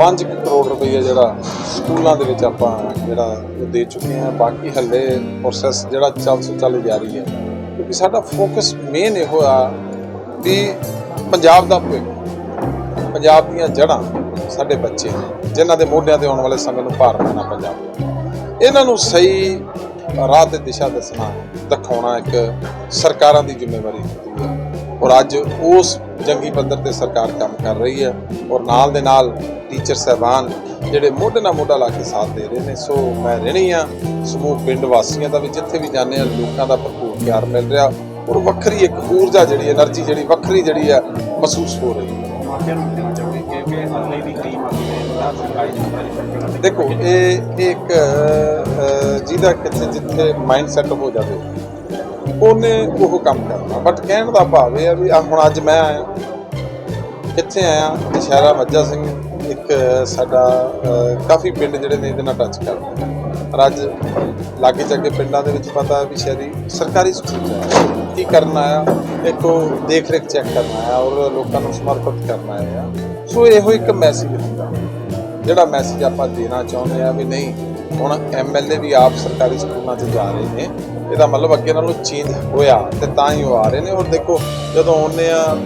5 ਕਰੋੜ ਰੁਪਏ ਜਿਹੜਾ ਸਕੂਲਾਂ ਦੇ ਵਿੱਚ ਆਪਾਂ ਜਿਹੜਾ ਉਹ ਦੇ ਚੁੱਕੇ ਹਾਂ। ਬਾਕੀ ਹੱਲੇ ਪ੍ਰੋਸੈਸ ਜਿਹੜਾ ਚੱਲ ਚੱਲ ਜਾ ਰਹੀ ਹੈ। ਕਿਉਂਕਿ ਸਾਡਾ ਫੋਕਸ ਮੇਨ ਇਹੋ ਆ ਵੀ ਪੰਜਾਬ ਦਾ ਭਵਿੱਖ, ਪੰਜਾਬ ਦੀਆਂ ਜੜ੍ਹਾਂ ਸਾਡੇ ਬੱਚੇ ਜਿਨ੍ਹਾਂ ਦੇ ਮੋਢਿਆਂ ਤੇ ਆਉਣ ਵਾਲੇ ਸਮੇਂ ਨੂੰ ਭਾਰ ਦੇਣਾ ਪੰਜਾਬ ਇਹਨਾਂ ਨੂੰ ਸਹੀ ਰਾਹ ਤੇ ਦਿਸ਼ਾ ਦੱਸਣਾ, ਦਿਖਾਉਣਾ ਇੱਕ ਸਰਕਾਰਾਂ ਦੀ ਜ਼ਿੰਮੇਵਾਰੀ ਹੁੰਦੀ ਹੈ। ਔਰ ਅੱਜ ਉਸ ਜੰਗੀ ਪੱਧਰ ਤੇ ਸਰਕਾਰ ਕੰਮ ਕਰ ਰਹੀ ਹੈ ਔਰ ਨਾਲ ਦੇ ਨਾਲ ਟੀਚਰ ਸਹਿਬਾਨ ਜਿਹੜੇ ਮੋਢੇ ਨਾਲ ਮੋਢਾ ਲਾ ਕੇ ਸਾਥ ਦੇ ਰਹੇ ਨੇ। ਸੋ ਮੈਂ ਰਹਿਣੀ ਆ ਸਮੂਹ ਪਿੰਡ ਵਾਸੀਆਂ ਦਾ ਵੀ ਜਿੱਥੇ ਵੀ ਜਾਂਦੇ ਆ ਲੋਕਾਂ ਦਾ ਭਰਪੂਰ ਪਿਆਰ ਮਿਲ ਰਿਹਾ ਔਰ ਵੱਖਰੀ ਇੱਕ ਊਰਜਾ ਜਿਹੜੀ એનર્ਜੀ ਜਿਹੜੀ ਵੱਖਰੀ ਜਿਹੜੀ ਆ ਮਹਿਸੂਸ ਹੋ ਰਹੀ ਹੈ। ਦੇਖੋ ਇਹ ਇੱਕ ਜਿਹਦਾ ਕਿਤੇ ਜਿੱਥੇ ਮਾਈਂਡ ਸੈਟ ਹੋ ਜਾਵੇ ਉਹਨੇ ਉਹ ਕੰਮ ਕਰਨਾ। ਬਟ ਕਹਿਣ ਦਾ ਭਾਵ ਇਹ ਆ ਵੀ ਆਹ ਹੁਣ ਅੱਜ ਮੈਂ ਆਇਆ। ਕਿੱਥੇ ਆਇਆ? ਦੁਸ਼ਹਿਰਾ ਮੱਝਾ ਸਿੰਘ, ਇੱਕ ਸਾਡਾ ਕਾਫੀ ਪਿੰਡ ਜਿਹੜੇ ਨੇ ਇਹਦੇ ਨਾਲ ਟੱਚ ਕਰਦੇ ਨੇ। ਪਰ ਅੱਜ ਲਾਗੇ ਚਾਗੇ ਪਿੰਡਾਂ ਦੇ ਵਿੱਚ ਪਤਾ ਵੀ ਸ਼ਹਿਰੀ ਸਰਕਾਰੀ ਸਕੂਲ 'ਚ ਕੀ ਕਰਨ ਆਇਆ? ਇੱਕ ਉਹ ਦੇਖ ਰੇਖ ਚੈੱਕ ਕਰਨਾ ਆਇਆ ਔਰ ਲੋਕਾਂ ਨੂੰ ਸਮਰਪਿਤ ਕਰਨਾ ਆਇਆ। ਸੋ ਇਹੋ ਇੱਕ ਮੈਸੇਜ ਹੁੰਦਾ। ਜਿਹੜਾ ਮੈਸੇਜ ਆਪਾਂ ਦੇਣਾ ਚਾਹੁੰਦੇ ਆ ਵੀ ਨਹੀਂ ਹੁਣ ਐਮਐਲਏ ਵੀ ਆਪ ਸਰਕਾਰੀ ਸਕੂਲਾਂ 'ਚ ਜਾ ਰਹੇ ਨੇ, ਇਹਦਾ ਮਤਲਬ ਅੱਗੇ ਨਾਲੋਂ ਚੇਂਜ ਹੋਇਆ ਤੇ ਤਾਂ ਹੀ ਉਹ ਆ ਰਹੇ ਨੇ। ਔਰ ਦੇਖੋ, ਜਦੋਂ ਆਉਂਦੇ ਆ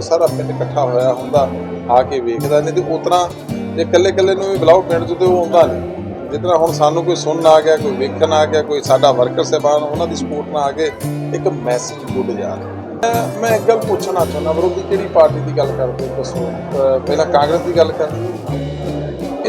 ਸਾਰਾ ਪਿੰਡ ਇਕੱਠਾ ਹੋਇਆ ਹੁੰਦਾ, ਆ ਕੇ ਵੇਖਦਾ ਨਹੀਂ ਤੇ ਉਤਰਾ ਜੇ ਇਕੱਲੇ ਇਕੱਲੇ ਨੂੰ ਵੀ ਬੁਲਾਓ ਪਿੰਡ 'ਚ ਤੇ ਉਹ ਆਉਂਦਾ ਨਹੀਂ। ਜਿਤਨਾ ਹੁਣ ਸਾਨੂੰ ਕੋਈ ਸੁਣਨ ਆ ਗਿਆ, ਕੋਈ ਵੇਖਣ ਆ ਗਿਆ, ਕੋਈ ਸਾਡਾ ਵਰਕਰ ਸਹਿਬਾਨ, ਉਹਨਾਂ ਦੀ ਸਪੋਰਟ ਨਾਲ ਆ ਕੇ ਇੱਕ ਮੈਸੇਜ ਗੁੱਡ ਜਾ ਰਿਹਾ। ਮੈਂ- ਇੱਕ ਗੱਲ ਪੁੱਛਣਾ ਚਾਹੁੰਦਾ ਵਿਰੋਧੀ ਕਿਹੜੀ ਪਾਰਟੀ ਦੀ ਗੱਲ ਕਰਦੇ ਹੋ ਦੱਸੋ ਪਹਿਲਾਂ ਕਾਂਗਰਸ ਦੀ ਗੱਲ ਕਰਦੇ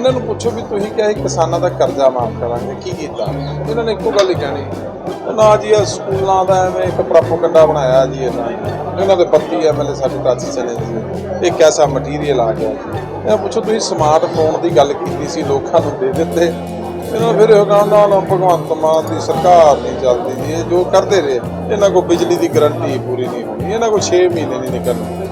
ਇਹਨਾਂ ਨੂੰ ਪੁੱਛੋ ਵੀ ਤੁਸੀਂ ਕਿਹਾ ਸੀ ਕਿਸਾਨਾਂ ਦਾ ਕਰਜ਼ਾ ਮਾਫ ਕਰਾਂਗੇ, ਕੀ ਕੀਤਾ? ਇਹਨਾਂ ਨੇ ਇੱਕੋ ਗੱਲ ਹੀ ਕਹਿਣੀ। ਨਾ ਜੀ ਇਹ ਸਕੂਲਾਂ ਦਾ ਐਵੇਂ ਇੱਕ ਪ੍ਰੋਪਗੈਂਡਾ ਬਣਾਇਆ ਜੀ ਇਹਨਾਂ ਨੇ। ਇਹਨਾਂ ਦੇ ਪੱਤੀ ਐਮਐਲਏ ਸਾਡੇ ਟੱਚ ਚਲੇ ਜੀ ਇਹ ਕੈਸਾ ਮਟੀਰੀਅਲ ਆ ਗਿਆ ਜੀ। ਇਹਨਾਂ ਪੁੱਛੋ, ਤੁਸੀਂ ਸਮਾਰਟਫੋਨ ਦੀ ਗੱਲ ਕੀਤੀ ਸੀ, ਲੋਕਾਂ ਨੂੰ ਦੇ ਦਿੱਤੇ। ਇਹਨਾਂ ਫਿਰ ਇਹ ਕਹਿੰਦਾ, ਨਾ ਭਗਵੰਤ ਮਾਨ ਦੀ ਸਰਕਾਰ ਨਹੀਂ ਚੱਲਦੀ ਜੀ, ਇਹ ਜੋ ਕਰਦੇ ਰਹੇ, ਇਹਨਾਂ ਕੋਲ ਬਿਜਲੀ ਦੀ ਗਰੰਟੀ ਪੂਰੀ ਨਹੀਂ ਹੋਣੀ, ਇਹਨਾਂ ਕੋਲ 6 ਮਹੀਨੇ ਨਹੀਂ ਨਿਕਲਣੇ।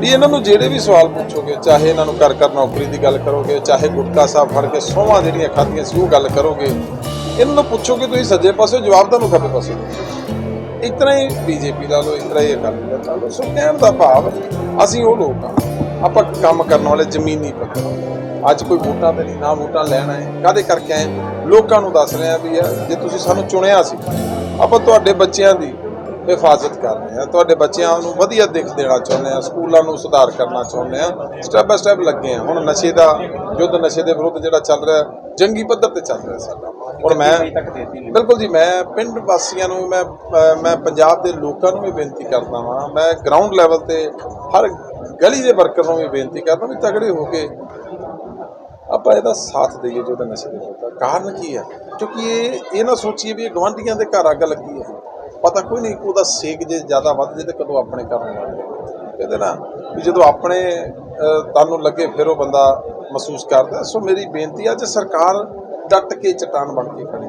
ਵੀ ਇਹਨਾਂ ਨੂੰ ਜਿਹੜੇ ਵੀ ਸਵਾਲ ਪੁੱਛੋਗੇ, ਚਾਹੇ ਇਹਨਾਂ ਨੂੰ ਕਰ ਕਰ ਨੌਕਰੀ ਦੀ ਗੱਲ ਕਰੋਗੇ, ਚਾਹੇ ਗੁਟਕਾ ਸਾਹਿਬ ਫੜ ਕੇ ਸੋਹਾਂ ਜਿਹੜੀਆਂ ਖਾਧੀਆਂ ਸੀ ਉਹ ਗੱਲ ਕਰੋਗੇ, ਇਹਨਾਂ ਨੂੰ ਪੁੱਛੋਗੇ ਤੁਸੀਂ ਸੱਜੇ ਪਾਸੇ, ਜਵਾਬ ਤੁਹਾਨੂੰ ਖੱਬੇ ਪਾਸੇ ਇਸ ਤਰ੍ਹਾਂ ਹੀ ਬੀਜੇਪੀ ਦਾ ਲੋ, ਇਸ ਤਰ੍ਹਾਂ ਹੀ ਅਕਾਲੀ ਦਲ ਦਾ ਲੋ, ਸੋ ਕਹਿਣ ਦਾ ਭਾਵ, ਅਸੀਂ ਉਹ ਲੋਕ ਆ ਆਪਾਂ ਕੰਮ ਕਰਨ ਵਾਲੇ ਜ਼ਮੀਨੀ ਪੱਧਰ ਅੱਜ ਕੋਈ ਵੋਟਾਂ ਤੇ ਨਹੀਂ, ਨਾ ਵੋਟਾਂ ਲੈਣ ਆਏ। ਕਾਦੇ ਕਰਕੇ ਆਏ? ਲੋਕਾਂ ਨੂੰ ਦੱਸ ਰਹੇ ਆ ਵੀ ਯਾਰ ਜੇ ਤੁਸੀਂ ਸਾਨੂੰ ਚੁਣਿਆ ਸੀ, ਆਪਾਂ ਤੁਹਾਡੇ ਬੱਚਿਆਂ ਦੀ ਹਿਫਾਜ਼ਤ ਕਰ ਰਹੇ ਆ ਤੁਹਾਡੇ ਬੱਚਿਆਂ ਨੂੰ ਵਧੀਆ ਦਿੱਖ ਦੇਣਾ ਚਾਹੁੰਦੇ ਆ ਸਕੂਲਾਂ ਨੂੰ ਸੁਧਾਰ ਕਰਨਾ ਚਾਹੁੰਦੇ ਆ ਸਟੈਪ ਬਾय ਸਟੈਪ ਲੱਗੇ ਆ ਹੁਣ ਨਸ਼ੇ ਦਾ ਯੁੱਧ ਨਸ਼ੇ ਦੇ ਵਿਰੁੱਧ ਜਿਹੜਾ ਚੱਲ ਰਿਹਾ ਜੰਗੀ ਪੱਧਰ ਤੇ ਚੱਲ ਰਿਹਾ ਸਾਡਾ। ਹੁਣ ਮੈਂ ਬਿਲਕੁਲ ਜੀ ਮੈਂ ਪਿੰਡ ਵਾਸੀਆਂ ਨੂੰ ਮੈਂ ਮੈਂ ਪੰਜਾਬ ਦੇ ਲੋਕਾਂ ਨੂੰ ਵੀ ਬੇਨਤੀ ਕਰਦਾ ਹਾਂ ਮੈਂ ਗਰਾਊਂਡ ਲੈਵਲ ਤੇ ਹਰ ਗਲੀ ਦੇ ਵਰਕਰ ਨੂੰ ਵੀ ਬੇਨਤੀ ਕਰਦਾ ਵੀ ਤਗੜੇ ਹੋ ਕੇ ਆਪਾਂ ਇਹਦਾ ਸਾਥ ਦਈਏ ਜੋ ਤਾਂ ਨਸ਼ੇ ਦੇ ਵਿਰੁੱਧ ਕਾਰਨ ਕੀ ਹੈ ਕਿਉਂਕਿ ਇਹ ਇਹ ਨਾ ਸੋਚੀਏ ਵੀ ਇਹ ਗਵਾਂਢੀਆਂ ਦੇ ਘਰ ਅੱਗ ਲੱਗੀ ਹੈ। ਪਤਾ ਕੋਈ ਨਹੀਂ ਉਹਦਾ ਸੇਕ ਜੇ ਜ਼ਿਆਦਾ ਵੱਧ ਜੇ ਤੇ ਕਦੋਂ ਆਪਣੇ ਘਰ ਨੂੰ ਲੱਗ ਜਾਵੇ ਕਹਿੰਦੇ ਨਾ ਵੀ ਜਦੋਂ ਆਪਣੇ ਤੁਹਾਨੂੰ ਲੱਗੇ ਫਿਰ ਉਹ ਬੰਦਾ ਮਹਿਸੂਸ ਕਰਦਾ। ਸੋ ਮੇਰੀ ਬੇਨਤੀ ਆ ਜੇ ਸਰਕਾਰ ਡਟ ਕੇ ਚਟਾਨ ਬਣ ਕੇ ਖੜੀ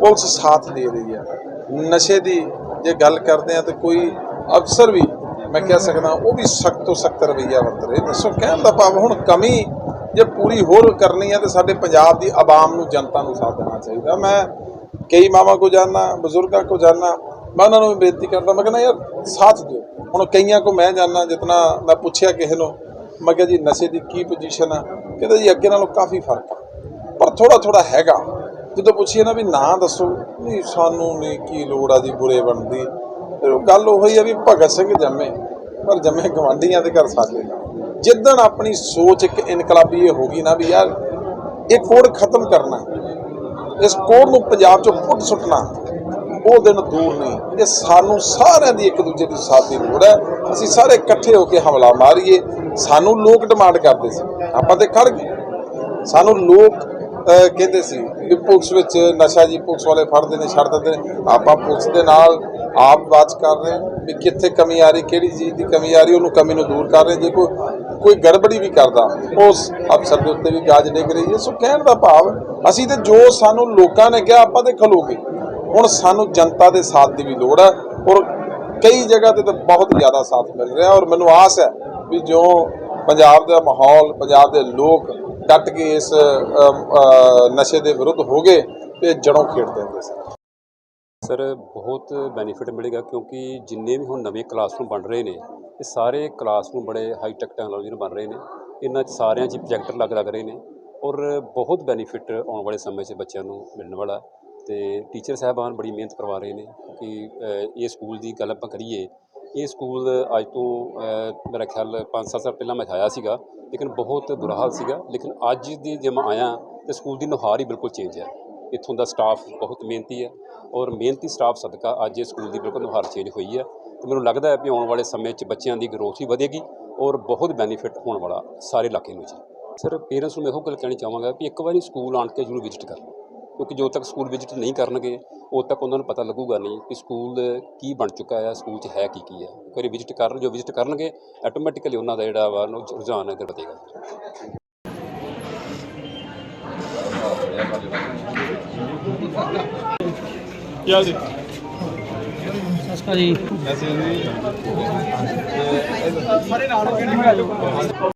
ਪੁਲਿਸ ਸਾਥ ਦੇ ਰਹੀ ਹੈ। ਨਸ਼ੇ ਦੀ ਜੇ ਗੱਲ ਕਰਦੇ ਆ ਤੇ ਕੋਈ ਅਫਸਰ ਵੀ ਮੈਂ ਕਹਿ ਸਕਦਾ, ਉਹ ਵੀ ਸਖਤ ਤੋਂ ਸਖਤ ਰਵੱਈਆ ਵਰਤ ਰਹੇ ਨੇ। ਸੋ ਕਹਿਣ ਦਾ ਭਾਵ ਹੁਣ ਕਮੀ ਜੇ ਪੂਰੀ ਹੋਰ ਕਰਨੀ ਹੈ ਤੇ ਸਾਡੇ ਪੰਜਾਬ ਦੀ ਆਵਾਮ ਨੂੰ ਜਨਤਾ ਨੂੰ ਸਾਥ ਦੇਣਾ ਚਾਹੀਦਾ। ਮੈਂ ਕਈ ਮਾਵਾਂ ਕੋ ਜਾਣਾ ਬਜ਼ੁਰਗਾਂ ਕੋ ਜਾਣਾ ਮੈਂ ਉਹਨਾਂ ਨੂੰ ਵੀ ਬੇਨਤੀ ਕਰਦਾ, ਮੈਂ ਕਹਿੰਦਾ, ਯਾਰ, ਸਾਥ ਦਿਓ। ਹੁਣ ਕਈਆਂ ਕੋ ਮੈਂ ਜਾਣਾ ਜਿਤਨਾ ਮੈਂ ਪੁੱਛਿਆ ਕਿਸੇ ਨੂੰ। ਮੈਂ ਕਿਹਾ ਜੀ, ਨਸ਼ੇ ਦੀ ਕੀ ਪੋਜੀਸ਼ਨ ਆ? ਕਹਿੰਦਾ ਜੀ, ਅੱਗੇ ਨਾਲੋਂ ਕਾਫੀ ਫ਼ਰਕ ਆ। ਪਰ ਥੋੜਾ ਥੋੜਾ ਹੈਗਾ। ਜਦੋਂ ਪੁੱਛੀਏ ਨਾ ਵੀ ਨਾਂ ਦੱਸੋ, ਨਹੀਂ, ਸਾਨੂੰ ਨਹੀਂ ਕੀ ਲੋੜ ਆ ਜੀ, ਬੁਰੇ ਬਣਦੀ। ਫਿਰ ਉਹ ਗੱਲ ਉਹੀ ਆ ਵੀ ਭਗਤ ਸਿੰਘ ਜੰਮੇ। ਪਰ ਜੰਮੇ ਗਵਾਂਢੀਆਂ ਦੇ ਘਰ ਸਾਡੇ ਨਾਲ। ਜਿੱਦਣ ਆਪਣੀ ਸੋਚ ਇੱਕ ਇਨਕਲਾਬੀ ਇਹ ਹੋ ਗਈ ਨਾ ਵੀ ਯਾਰ ਇਹ ਕੋਡ ਖਤਮ ਕਰਨਾ। ਇਸ ਕੋੜ ਨੂੰ ਪੰਜਾਬ ਚੋਂ ਪੁੱਟ ਸੁੱਟਣਾ, ਉਹ ਦਿਨ ਦੂਰ ਨਹੀਂ। ਇਹ ਸਾਨੂੰ ਸਾਰਿਆਂ ਦੀ ਇੱਕ ਦੂਜੇ ਦੀ ਸਾਥ ਦੀ ਲੋੜ ਹੈ। ਅਸੀਂ ਸਾਰੇ ਇਕੱਠੇ ਹੋ ਕੇ ਹਮਲਾ ਮਾਰੀਏ। ਸਾਨੂੰ ਲੋਕ ਡਿਮਾਂਡ ਕਰਦੇ ਸੀ। ਆਪਾਂ ਤੇ ਖੜ ਗਏ। ਸਾਨੂੰ ਲੋਕ ਕਹਿੰਦੇ ਸੀ ਵੀ ਪੁਲਿਸ ਵਿੱਚ ਨਸ਼ਾ ਜੀ ਪੁਲਿਸ ਵਾਲੇ ਫੜਦੇ ਨੇ, ਛੱਡ ਦਿੰਦੇ ਨੇ। ਆਪਾਂ ਪੁਲਿਸ ਦੇ ਨਾਲ ਆਪ ਬਾਤ ਕਰ ਰਹੇ ਹਾਂ ਵੀ ਕਿੱਥੇ ਕਮੀ ਆ ਰਹੀ, ਕਿਹੜੀ ਚੀਜ਼ ਦੀ ਕਮੀ ਆ ਰਹੀ, ਉਹਨੂੰ ਕਮੀ ਨੂੰ ਦੂਰ ਕਰ ਰਹੇ ਜੇ ਕੋਈ ਕੋਈ ਗੜਬੜੀ ਵੀ ਕਰਦਾ, ਉਸ ਅਫਸਰ ਦੇ ਉੱਤੇ ਵੀ ਗਾਜ ਡਿੱਗ ਰਹੀ ਹੈ। ਸੋ ਕਹਿਣ ਦਾ ਭਾਵ, ਅਸੀਂ ਤੇ ਜੋ ਸਾਨੂੰ ਲੋਕਾਂ ਨੇ ਕਿਹਾ, ਆਪਾਂ ਤੇ ਖਲੋਗੇ। ਹੁਣ ਸਾਨੂੰ ਜਨਤਾ ਦੇ ਸਾਥ ਦੀ ਵੀ ਲੋੜ ਹੈ ਔਰ ਕਈ ਜਗ੍ਹਾ ਤੇ ਤਾਂ ਬਹੁਤ ਜ਼ਿਆਦਾ ਸਾਥ ਮਿਲ ਰਿਹਾ ਔਰ ਮੈਨੂੰ ਆਸ ਹੈ ਵੀ ਜੋ ਪੰਜਾਬ ਦਾ ਮਾਹੌਲ, ਪੰਜਾਬ ਦੇ ਲੋਕ ਡਟ ਕੇ ਇਸ ਨਸ਼ੇ ਦੇ ਵਿਰੁੱਧ ਹੋ ਗਏ ਤੇ ਜੜੋਂ ਖੇਡ ਦੇਣਗੇ ਸਰ। ਸਰ, ਬਹੁਤ ਬੈਨੀਫਿਟ ਮਿਲੇਗਾ ਕਿਉਂਕਿ ਜਿੰਨੇ ਵੀ ਹੁਣ ਨਵੇਂ ਕਲਾਸਰੂਮ ਬਣ ਰਹੇ ਨੇ ਇਹ ਸਾਰੇ ਕਲਾਸਰੂਮ ਬੜੇ ਹਾਈ ਟੈਕ ਟੈਕਨੋਲੋਜੀ ਨਾਲ ਬਣ ਰਹੇ ਨੇ। ਇਹਨਾਂ 'ਚ ਸਾਰਿਆਂ 'ਚ ਪ੍ਰੋਜੈਕਟਰ ਲੱਗ ਲੱਗ ਰਹੇ ਨੇ ਔਰ ਬਹੁਤ ਬੈਨੀਫਿਟ ਆਉਣ ਵਾਲੇ ਸਮੇਂ 'ਚ ਬੱਚਿਆਂ ਨੂੰ ਮਿਲਣ ਵਾਲਾ। ਤੇ ਟੀਚਰ ਸਾਹਿਬਾਨ ਬੜੀ ਮਿਹਨਤ ਕਰਵਾ ਰਹੇ ਨੇ ਕਿ ਇਹ ਸਕੂਲ ਦੀ ਗੱਲ ਆਪਾਂ ਕਰੀਏ। ਇਹ ਸਕੂਲ ਅੱਜ ਤੋਂ ਮੇਰਾ ਖਿਆਲ 5-7 ਸਾਲ ਪਹਿਲਾਂ ਮੈਂ ਆਇਆ ਸੀਗਾ, ਲੇਕਿਨ ਬਹੁਤ ਬੁਰਾ ਹਾਲ ਸੀਗਾ। ਲੇਕਿਨ ਅੱਜ ਦੀ ਜੇ ਮੈਂ ਆਇਆ ਤੇ ਸਕੂਲ ਦੀ ਨੁਹਾਰ ਹੀ ਬਿਲਕੁਲ ਚੇਂਜ ਹੈ। ਇੱਥੋਂ ਦਾ ਸਟਾਫ ਬਹੁਤ ਮਿਹਨਤੀ ਹੈ ਔਰ ਮਿਹਨਤੀ ਸਟਾਫ ਸਦਕਾ ਅੱਜ ਇਹ ਸਕੂਲ ਦੀ ਬਿਲਕੁਲ ਨੁਹਾਰ ਚੇਂਜ ਹੋਈ ਹੈ। ਮੈਨੂੰ ਲੱਗਦਾ ਹੈ ਕਿ ਆਉਣ ਵਾਲੇ ਸਮੇਂ 'ਚ ਬੱਚਿਆਂ ਦੀ ਗਰੋਥ ਵੀ ਵਧੇਗੀ ਔਰ ਬਹੁਤ ਬੈਨੀਫਿਟ ਹੋਣ ਵਾਲਾ ਸਾਰੇ ਇਲਾਕੇ ਨੂੰ ਜੀ। ਸਰ ਪੇਰੈਂਟਸ ਨੂੰ ਮੈਂ ਇਹੋ ਗੱਲ ਕਹਿਣੀ ਚਾਹਾਂਗਾ ਕਿ ਇੱਕ ਵਾਰੀ ਸਕੂਲ ਆਣ ਕੇ ਜ਼ਰੂਰ ਵਿਜ਼ਿਟ ਕਰ ਕਿਉਂਕਿ ਜਦੋਂ ਤੱਕ ਸਕੂਲ ਵਿਜ਼ਿਟ ਨਹੀਂ ਕਰਨਗੇ, ਉਦੋਂ ਤੱਕ ਉਹਨਾਂ ਨੂੰ ਪਤਾ ਲੱਗੂਗਾ ਨਹੀਂ ਕਿ ਸਕੂਲ ਕੀ ਬਣ ਚੁੱਕਾ ਹੈ ਸਕੂਲ 'ਚ ਹੈ ਕੀ ਕੀ ਹੈ। ਇੱਕ ਵਾਰੀ ਵਿਜ਼ਿਟ ਕਰਨ ਜੋ ਵਿਜ਼ਿਟ ਕਰਨਗੇ ਆਟੋਮੈਟਿਕਲੀ ਉਹਨਾਂ ਦਾ ਜਿਹੜਾ ਵਾ ਨੂੰ ਰੁਝਾਨ ਇੱਧਰ ਵਧੇਗਾ। ਕੀ ਹਾਲ ਜੀ ਸਸਕਾ ਜੀ